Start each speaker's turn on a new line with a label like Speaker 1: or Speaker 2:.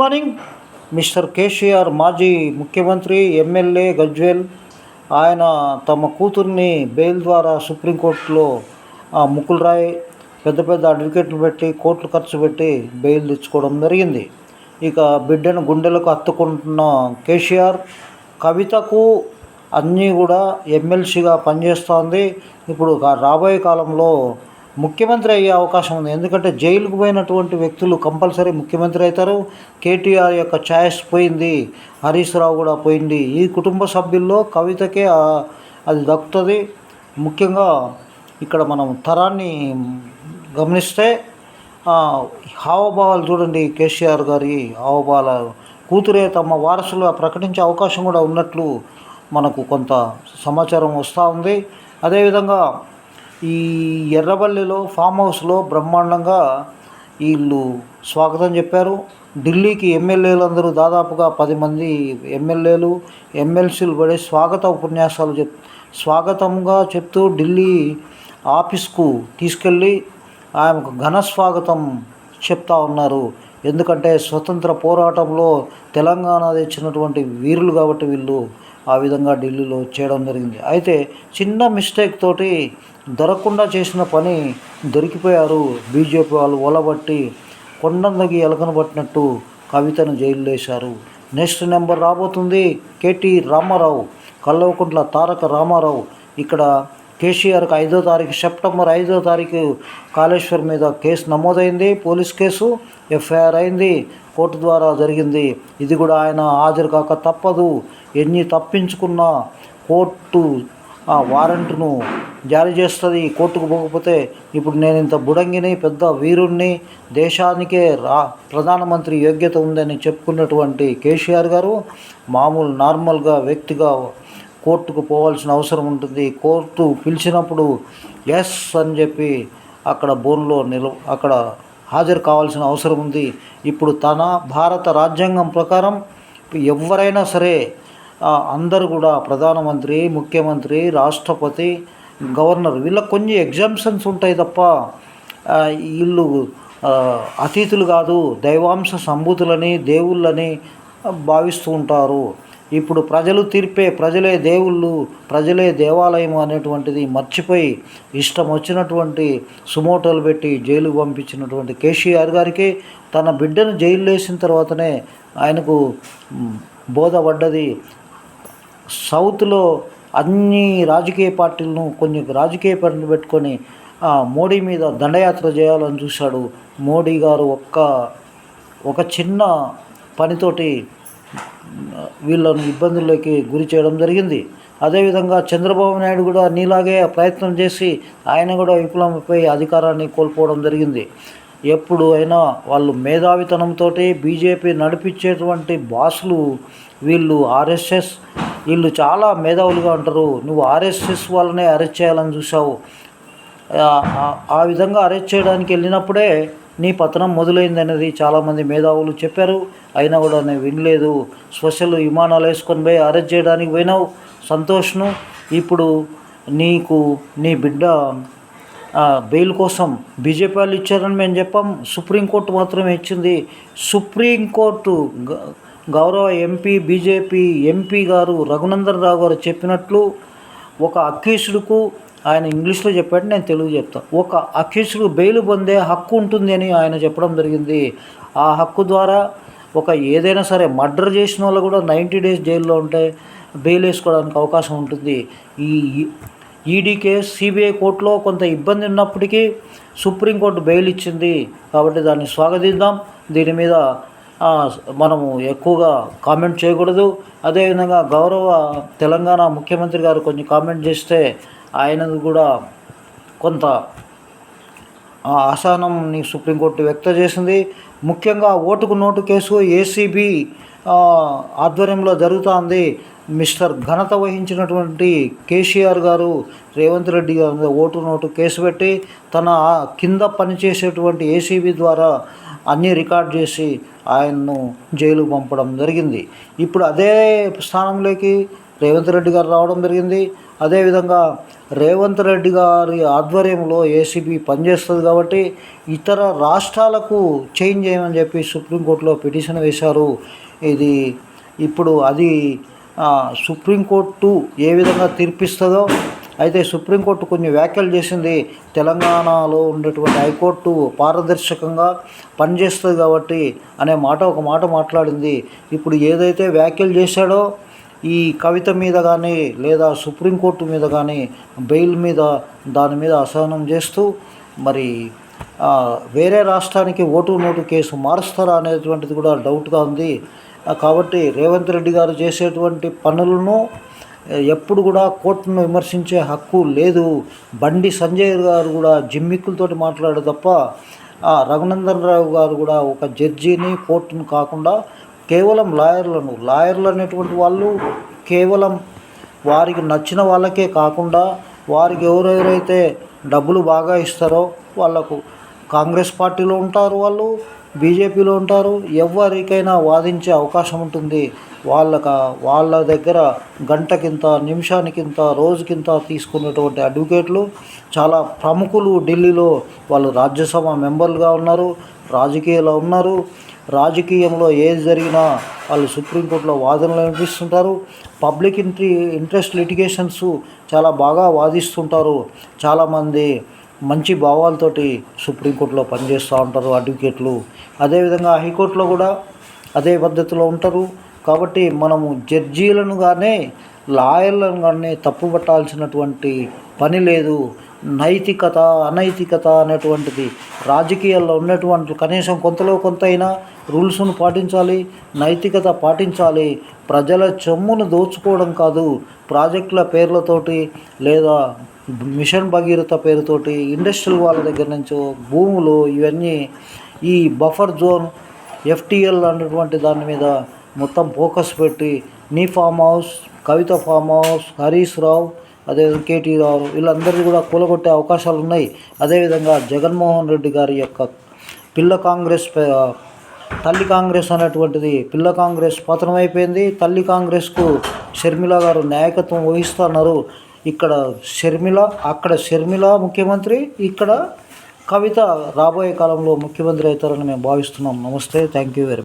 Speaker 1: Morning. Mister KCR మాజీ ముఖ్యమంత్రి MLA Gajwel ఆయన తమ కూతుర్ని బెయిల్ ద్వారా సుప్రీంకోర్టులో ముకుల్ రాయ్ పెద్ద పెద్ద అడ్వకేట్లు పెట్టి కోట్లు ఖర్చు పెట్టి బెయిల్ తెచ్చుకోవడం జరిగింది. ఇక బిడ్డను గుండెలకు హత్తుకుంటున్న కేసీఆర్ కవితకు అన్నీ కూడా ఎమ్మెల్సీగా పనిచేస్తోంది. ఇప్పుడు రాబోయే కాలంలో ముఖ్యమంత్రి అయ్యే అవకాశం ఉంది. ఎందుకంటే జైలుకు పోయినటువంటి వ్యక్తులు కంపల్సరీ ముఖ్యమంత్రి అవుతారు. కేటీఆర్ యొక్క ఛాయిస్ పోయింది. హరీష్ రావు కూడా పోయింది. ఈ కుటుంబ సభ్యుల్లో కవితకే అది దక్కుతుంది. ముఖ్యంగా ఇక్కడ మనం తరాన్ని గమనిస్తే హావభావాలు చూడండి కేసీఆర్ గారి హావభావాలు. కూతురే తమ వారసులుగా ప్రకటించే అవకాశం కూడా ఉన్నట్లు మనకు కొంత సమాచారం వస్తూ ఉంది. అదేవిధంగా ఈ ఎర్రబల్లిలో ఫామ్ హౌస్లో బ్రహ్మాండంగా వీళ్ళు స్వాగతం చెప్పారు. ఢిల్లీకి ఎమ్మెల్యేలందరూ దాదాపుగా పది మంది ఎమ్మెల్యేలు ఎమ్మెల్సీలు పడే స్వాగత ఉపన్యాసాలు చెప్ స్వాగతంగా చెప్తూ ఢిల్లీ ఆఫీస్కు తీసుకెళ్ళి ఆమెకు ఘన స్వాగతం చెప్తా ఉన్నారు. ఎందుకంటే స్వతంత్ర పోరాటంలో తెలంగాణ తెచ్చినటువంటి వీరులు కాబట్టి వీళ్ళు ఆ విధంగా ఢిల్లీలో చేయడం జరిగింది. అయితే చిన్న మిస్టేక్ తోటి దొరకకుండా చేసిన పని దొరికిపోయారు. బీజేపీ వాళ్ళు ఒలబట్టి కొండందగి ఎలకను పట్టినట్టు కవితను జైల్లో వేశారు నెక్స్ట్ నెంబర్ రాబోతుంది. K T Ramarao Kalvakuntla Taraka Ramarao. ఇక్కడ కేసీఆర్కి ఐదో తారీఖు సెప్టెంబర్ ఐదో తారీఖు కాళేశ్వర్ మీద కేసు నమోదైంది. పోలీస్ కేసు ఎఫ్ఐఆర్ అయింది. కోర్టు ద్వారా జరిగింది. ఇది కూడా ఆయన హాజరు కాక తప్పదు. ఎన్ని తప్పించుకున్నా కోర్టు ఆ వారెంట్ను జారీ చేస్తుంది. కోర్టుకు పోకపోతే ఇప్పుడు నేను ఇంత బుడంగిని పెద్ద వీరుణ్ణి దేశానికే రా ప్రధానమంత్రి యోగ్యత ఉందని చెప్పుకున్నటువంటి కేసీఆర్ గారు మామూలు నార్మల్గా వ్యక్తిగా కోర్టుకు పోవాల్సిన అవసరం ఉంటుంది. కోర్టు పిలిచినప్పుడు ఎస్ అని చెప్పి అక్కడ బోన్లో నిల అక్కడ హాజరు కావాల్సిన అవసరం ఉంది. ఇప్పుడు తన భారత రాజ్యాంగం ప్రకారం ఎవరైనా సరే అందరు కూడా ప్రధానమంత్రి ముఖ్యమంత్రి రాష్ట్రపతి గవర్నర్ వీళ్ళకి కొన్ని ఎగ్జామ్షన్స్ ఉంటాయి తప్ప వీళ్ళు అతిథులు కాదు దైవాంశ సంభూతులని దేవుళ్ళని భావిస్తూ ఉంటారు. ఇప్పుడు ప్రజలు తీర్పే ప్రజలే దేవుళ్ళు ప్రజలే దేవాలయం అనేటువంటిది మర్చిపోయి ఇష్టం వచ్చినటువంటి సుమోటోలు పెట్టి జైలుకు పంపించినటువంటి కేసీఆర్ గారికి తన బిడ్డను జైలు వేసిన తర్వాతనే ఆయనకు బోధపడ్డది సౌత్లో అన్ని రాజకీయ పార్టీలను కొన్ని రాజకీయ పార్టీలు పెట్టుకొని మోడీ మీద దండయాత్ర చేయాలని చూశాడు. మోడీ గారు ఒక్క ఒక చిన్న పనితోటి వీళ్ళను ఇబ్బందుల్లోకి గురి చేయడం జరిగింది. అదేవిధంగా చంద్రబాబు నాయుడు కూడా నీలాగే ప్రయత్నం చేసి ఆయన కూడా విప్లవంపై అధికారాన్ని కోల్పోవడం జరిగింది. ఎప్పుడు అయినా వాళ్ళు మేధావితనంతో బీజేపీ నడిపించేటువంటి బాసులు వీళ్ళు ఆర్ఎస్ఎస్. వీళ్ళు చాలా మేధావులుగా ఉంటారు. నువ్వు ఆర్ఎస్ఎస్ వాళ్ళనే అరెస్ట్ చేయాలని చూసావు ఆ విధంగా అరెస్ట్ చేయడానికి వెళ్ళినప్పుడే నీ పతనం మొదలైంది అనేది చాలామంది మేధావులు చెప్పారు. అయినా కూడా నేను వినలేదు. స్పెషల్ విమానాలు వేసుకొని పోయి అరెస్ట్ చేయడానికి పోయినావు. సంతోష్ను. ఇప్పుడు నీకు నీ బిడ్డ బెయిల్ కోసం బీజేపీ వాళ్ళు ఇచ్చారని మేము చెప్పాం. సుప్రీంకోర్టు మాత్రమే ఇచ్చింది. సుప్రీంకోర్టు గౌరవ ఎంపీ బీజేపీ ఎంపీ గారు రఘునందన్ రావు గారు చెప్పినట్లు ఒక అక్యూసుడుకు ఆయన ఇంగ్లీష్లో చెప్పాడు నేను తెలుగు చెప్తాను ఒక అక్యూసుడు బెయిల్ పొందే హక్కు ఉంటుంది అని ఆయన చెప్పడం జరిగింది. ఆ హక్కు ద్వారా ఒక ఏదైనా సరే మర్డర్ చేసిన వాళ్ళు కూడా నైంటీ డేస్ జైల్లో ఉంటే బెయిల్ వేసుకోవడానికి అవకాశం ఉంటుంది. ఈ ఈడీ కేసు సిబిఐ కోర్టులో కొంత ఇబ్బంది ఉన్నప్పటికీ సుప్రీంకోర్టు బెయిల్ ఇచ్చింది. కాబట్టి దాన్ని స్వాగతిద్దాం. దీని మీద మనము ఎక్కువగా కామెంట్ చేయకూడదు. అదేవిధంగా గౌరవ తెలంగాణ ముఖ్యమంత్రి గారు కొన్ని కామెంట్ చేస్తే ఆయనది కూడా కొంత అసహనంని సుప్రీంకోర్టు వ్యక్తం చేసింది. ముఖ్యంగా ఓటుకు నోటు కేసు ఏసీబీ ఆధ్వర్యంలో జరుగుతోంది. మిస్టర్ ఘనత వహించినటువంటి కేసీఆర్ గారు రేవంత్ రెడ్డి గారి మీద ఓటు నోటు కేసు పెట్టి తన కింద పనిచేసేటువంటి ఏసీబీ ద్వారా అన్నీ రికార్డ్ చేసి ఆయన్ను జైలు పంపడం జరిగింది. ఇప్పుడు అదే స్థానంలోకి రేవంత్ రెడ్డి గారు రావడం జరిగింది. అదేవిధంగా రేవంత్ రెడ్డి గారి ఆధ్వర్యంలో ఏసీబీ పనిచేస్తుంది కాబట్టి ఇతర రాష్ట్రాలకు చేంజ్ చేయమని చెప్పి సుప్రీంకోర్టులో పిటిషన్ వేశారు. ఇది ఇప్పుడు అది సుప్రీంకోర్టు ఏ విధంగా తీర్పిస్తుందో అయితే సుప్రీంకోర్టు కొన్ని వ్యాఖ్యలు చేసింది. తెలంగాణలో ఉండేటువంటి హైకోర్టు పారదర్శకంగా పనిచేస్తుంది కాబట్టి అనే మాట ఒక మాట మాట్లాడింది. ఇప్పుడు ఏదైతే వ్యాఖ్యలు చేశాడో ఈ కవిత మీద కానీ లేదా సుప్రీంకోర్టు మీద కానీ బెయిల్ మీద దాని మీద అసహనం చేస్తూ మరి వేరే రాష్ట్రానికి ఓటు నోటు కేసు మారుస్తారా అనేటువంటిది కూడా డౌట్గా ఉంది. కాబట్టి రేవంత్ రెడ్డి గారు చేసేటువంటి పనులను ఎప్పుడు కూడా కోర్టును విమర్శించే హక్కు లేదు. బండి సంజయ్ గారు కూడా జిమ్మిక్కులతోటి మాట్లాడే తప్ప ఆ, రఘునందన్ రావు గారు కూడా ఒక జడ్జిని కోర్టును కాకుండా కేవలం లాయర్లను లాయర్లు అనేటువంటి వాళ్ళు కేవలం వారికి నచ్చిన వాళ్ళకే కాకుండా వారికి ఎవరెవరైతే డబ్బులు బాగా ఇస్తారో వాళ్ళకు కాంగ్రెస్ పార్టీలో ఉంటారు వాళ్ళు బీజేపీలో ఉంటారు. ఎవరికైనా వాదించే అవకాశం ఉంటుంది. వాళ్ళక వాళ్ళ దగ్గర గంటకింత నిమిషానికింత రోజుకింత తీసుకున్నటువంటి అడ్వకేట్లు చాలా ప్రముఖులు ఢిల్లీలో వాళ్ళు రాజ్యసభ మెంబర్లుగా ఉన్నారు. రాజకీయాల్లో ఉన్నారు. రాజకీయంలో ఏది జరిగినా వాళ్ళు సుప్రీంకోర్టులో వాదనలు వినిపిస్తుంటారు. పబ్లిక్ ఇంట్రీ ఇంట్రెస్ట్ లిటిగేషన్స్ చాలా బాగా వాదిస్తుంటారు. చాలామంది మంచి భావాలతోటి సుప్రీంకోర్టులో పనిచేస్తూ ఉంటారు అడ్వకేట్లు. అదేవిధంగా హైకోర్టులో కూడా అదే పద్ధతిలో ఉంటారు. కాబట్టి మనము జడ్జీలను కానీ లాయర్లను కానీ తప్పు పట్టాల్సినటువంటి పని లేదు. నైతికత అనైతికత అనేటువంటిది రాజకీయాల్లో ఉన్నటువంటి కనీసం కొంతలో కొంత అయినా రూల్స్ను పాటించాలి నైతికత పాటించాలి ప్రజల చెమ్మును దోచుకోవడం కాదు ప్రాజెక్టుల పేర్లతోటి లేదా మిషన్ భగీరథ పేరుతోటి ఇండస్ట్రియల్ వాళ్ళ దగ్గర నుంచి భూములు ఇవన్నీ ఈ బఫర్ జోన్ ఎఫ్టీఎల్ అనేటువంటి దాని మీద మొత్తం ఫోకస్ పెట్టి నీ farm house Kavitha farm house Harish Rao అదే కేటీ రావు వీళ్ళందరినీ కూడా కూలగొట్టే అవకాశాలు ఉన్నాయి అదేవిధంగా జగన్మోహన్ రెడ్డి గారి యొక్క పిల్ల కాంగ్రెస్ తల్లి కాంగ్రెస్ అనేటువంటిది పిల్ల కాంగ్రెస్ పతనం అయిపోయింది. తల్లి కాంగ్రెస్కు షర్మిల గారు నాయకత్వం వహిస్తున్నారు. ఇక్కడ షర్మిల అక్కడ షర్మిల ముఖ్యమంత్రి ఇక్కడ కవిత రాబోయే కాలంలో ముఖ్యమంత్రి అవుతారని మేము భావిస్తున్నాం. నమస్తే థ్యాంక్ యూ వెరీ మచ్